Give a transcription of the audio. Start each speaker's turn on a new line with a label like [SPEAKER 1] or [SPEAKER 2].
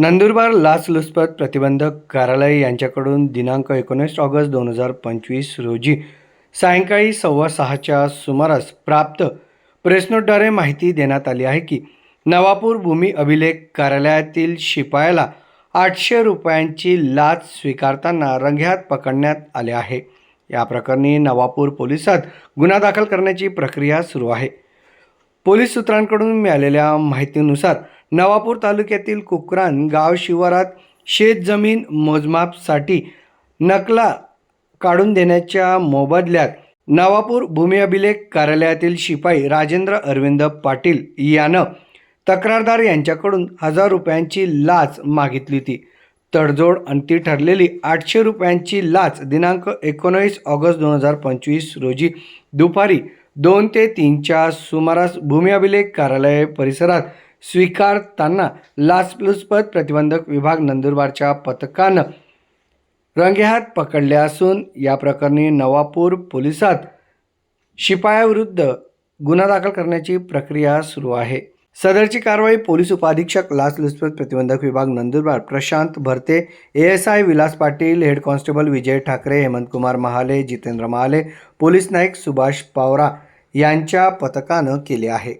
[SPEAKER 1] नंदुरबार लाचलुचपत प्रतिबंधक कार्यालय यांच्याकडून दिनांक एकोणीस ऑगस्ट दोन हजार पंचवीस रोजी सायंकाळी सव्वा सहाच्या सुमारास प्राप्त प्रेसनोटद्वारे माहिती देण्यात आली आहे की नवापूर भूमी अभिलेख कार्यालयातील शिपायाला आठशे रुपयांची लाच स्वीकारताना रंग्यात पकडण्यात आले आहे. या प्रकरणी नवापूर पोलिसात गुन्हा दाखल करण्याची प्रक्रिया सुरू आहे. पोलीस सूत्रांकडून मिळालेल्या माहितीनुसार नवापूर तालुक्यातील कुकरान गाव शिवारात शेतजमीन मोजमापसाठी नकला काढून देण्याच्या मोबदल्यात नवापूर भूमी अभिलेख कार्यालयातील शिपाई राजेंद्र अरविंद पाटील यानं तक्रारदार यांच्याकडून हजार रुपयांची लाच मागितली होती. तडजोड अंती ठरलेली आठशे रुपयांची लाच दिनांक एकोणीस ऑगस्ट दोन हजार पंचवीस रोजी दुपारी दोन ते तीनच्या सुमारास भूमी अभिलेख कार्यालय परिसरात स्वीकारताना लाचलुचपत प्रतिबंधक विभाग नंदुरबारच्या पथकानं रंगेहात पकडले असून या प्रकरणी नवापूर पोलिसात शिपायाविरुद्ध गुन्हा दाखल करण्याची प्रक्रिया सुरू आहे. सदरची कारवाई पोलीस उपाधीक्षक लाचलुचपत प्रतिबंधक विभाग Nandurbar Prashant Bharte A S I Vilas Patil head constable Vijay Thakre Hemantkumar Mahale Jitendra Mahale police Naik Subhash Pawara यांच्या पथकानं केले आहे.